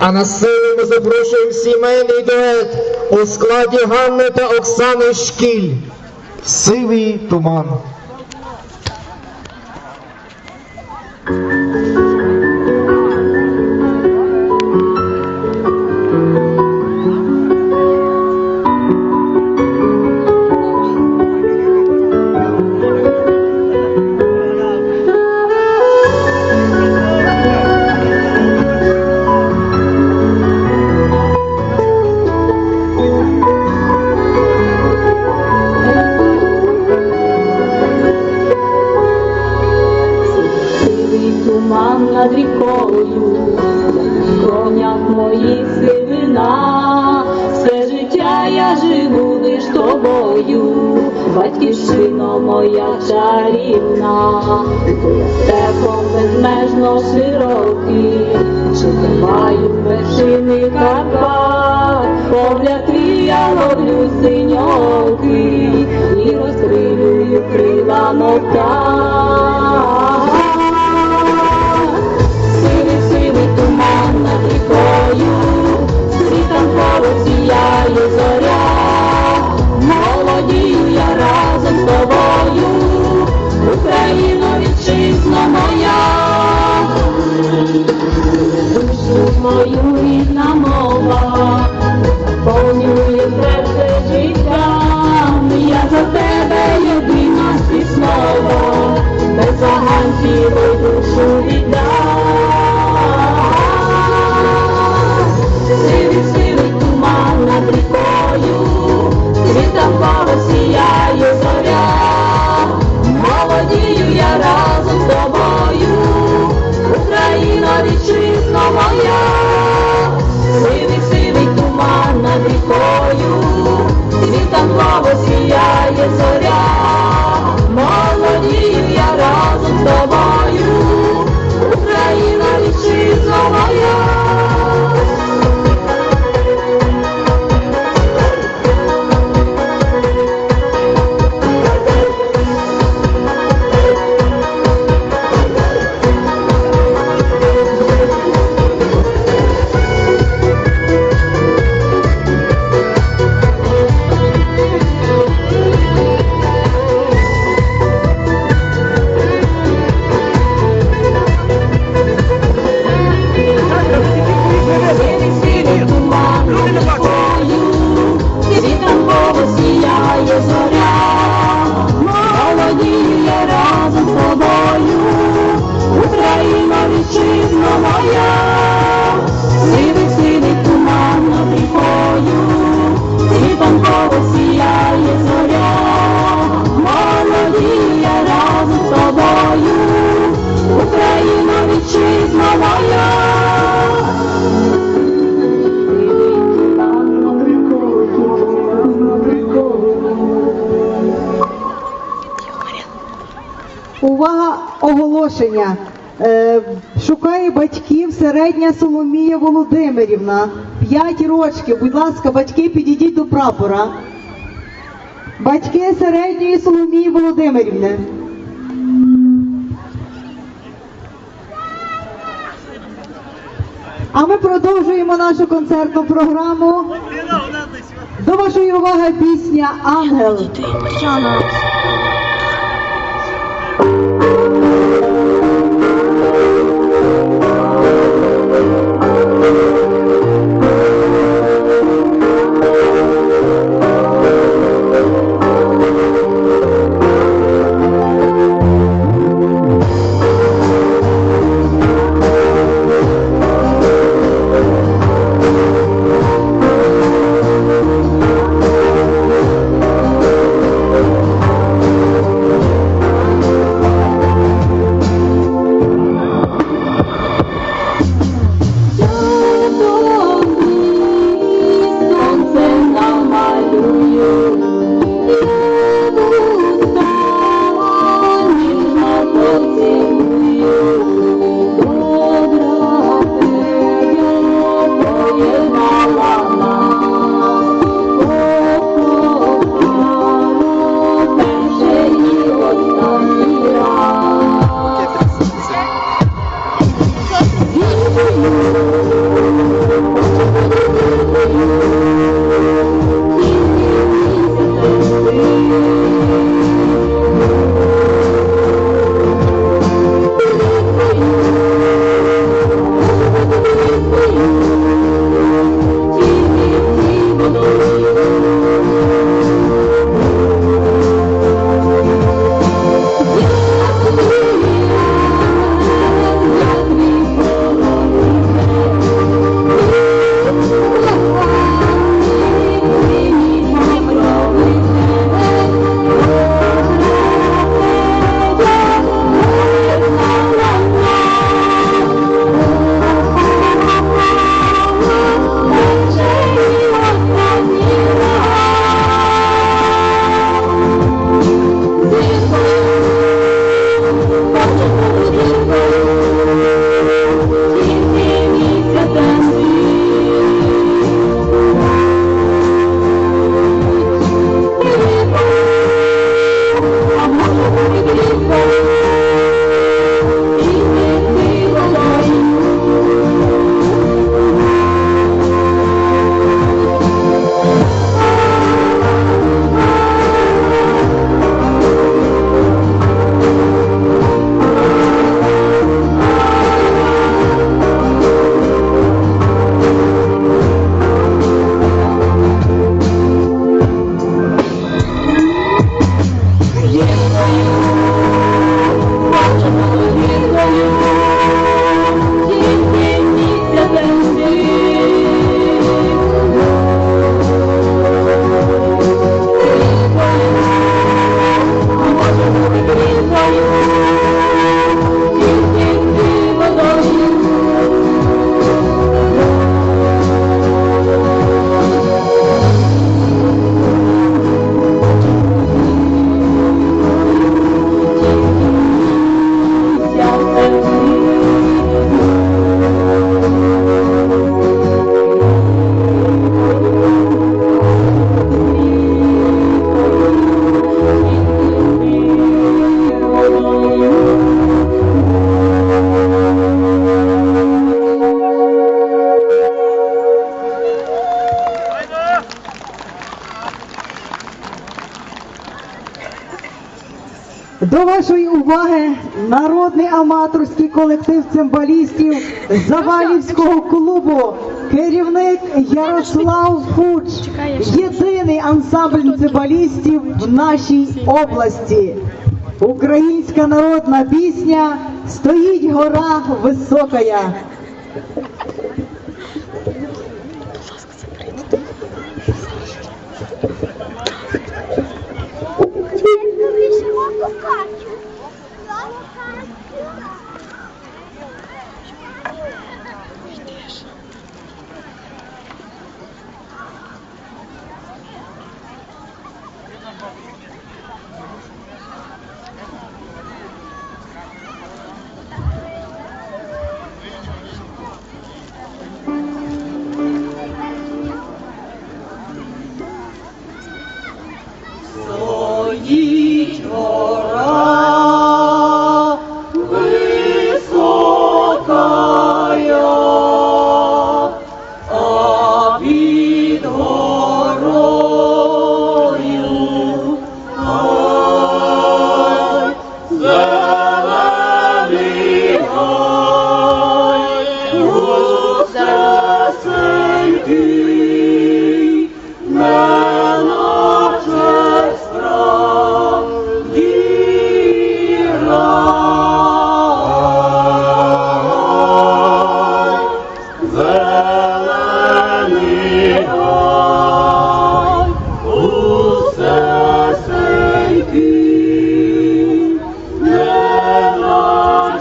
А на силу ми запрошуємо сімейний дует у складі Ганни та Оксани Шкіль. Сивий туман. Живу лиш тобою, батьківщино моя чарівна, степом безмежно широкий, чи тримаю вершини Карпат, погляд твій я ловлю синьокий, і розкрилюю крила. Сивий, сивий туман над рікою, світанково сіяє зоря, Україно, вітчизна моя, душу мою рідна мова, повнює серце життям, я за тебе єдина всі слова, без вагань душу віддам. Сивий, сивий туман над рікою, світанково сіяє зоря, вітчизна моя, сивий, сивий туман над рікою, світанково сіяє зоря, молодію я разом з тобою, Україна, вітчизна моя. Увага, оголошення. Шукає батьків середня Соломія Володимирівна. П'ять рочків. Будь ласка, батьки, підійдіть до прапора. Батьки середньої Соломії Володимирівни. А ми продовжуємо нашу концертну програму. До вашої уваги пісня Ангел. Я уваги народний аматорський колектив цимбалістів Завалівського клубу, керівник Ярослав Фуч, єдиний ансамбль цимбалістів в нашій області. Українська народна пісня Стоїть гора високая. Стоїть the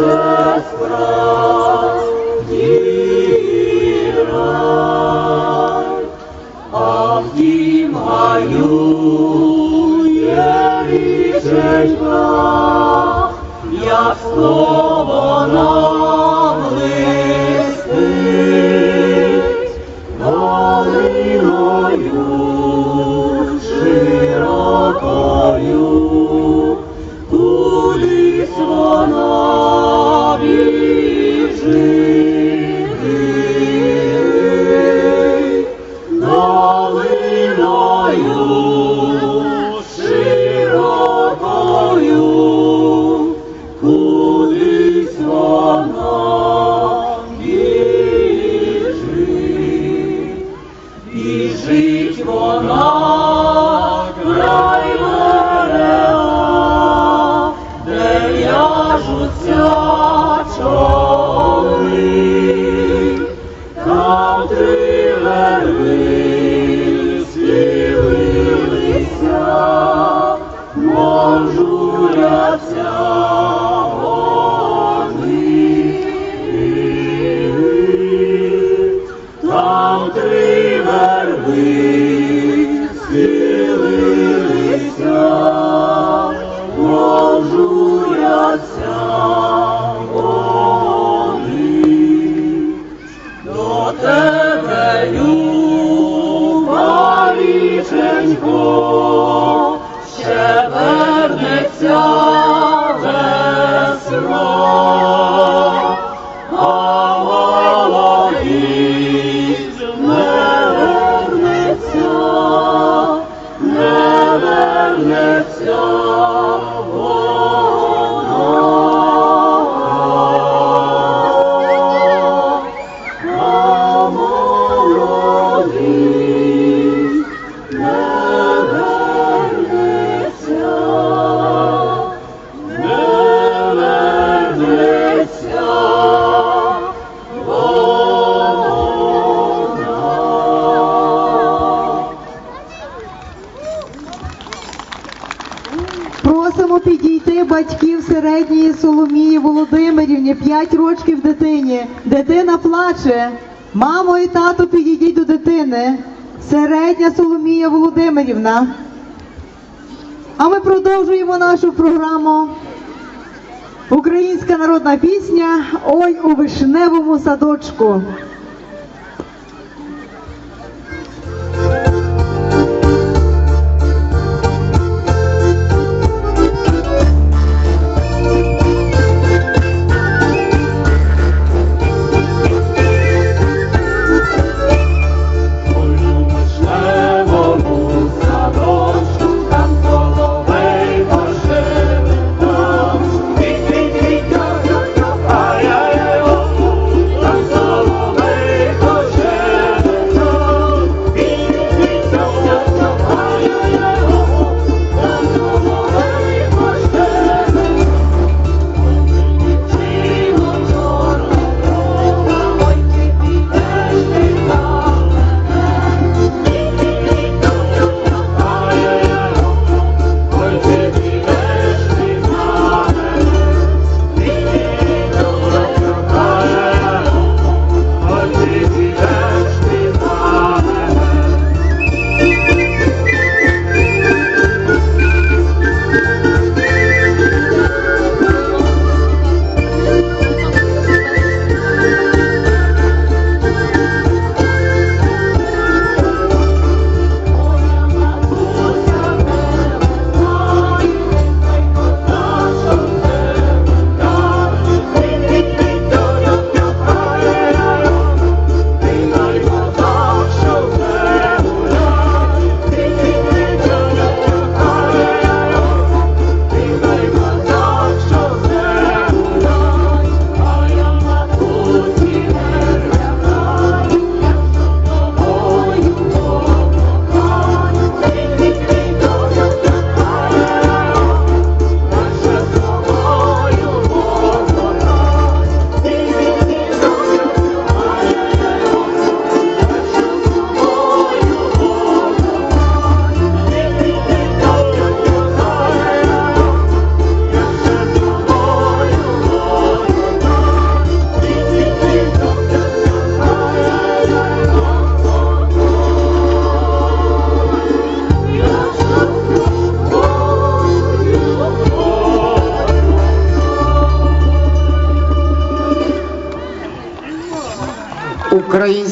неначе справді рай. А в тім гаю є річечка, як схована блистить, Hallelujah. Thank you. Соломії Володимирівні, 5 років дитині. Дитина плаче. Мамо і тато, підійдіть до дитини. Середня Соломія Володимирівна. А ми продовжуємо нашу програму. Українська народна пісня Ой у вишневому садочку.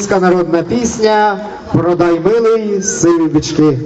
Українська народна пісня Продай милий сиві бички.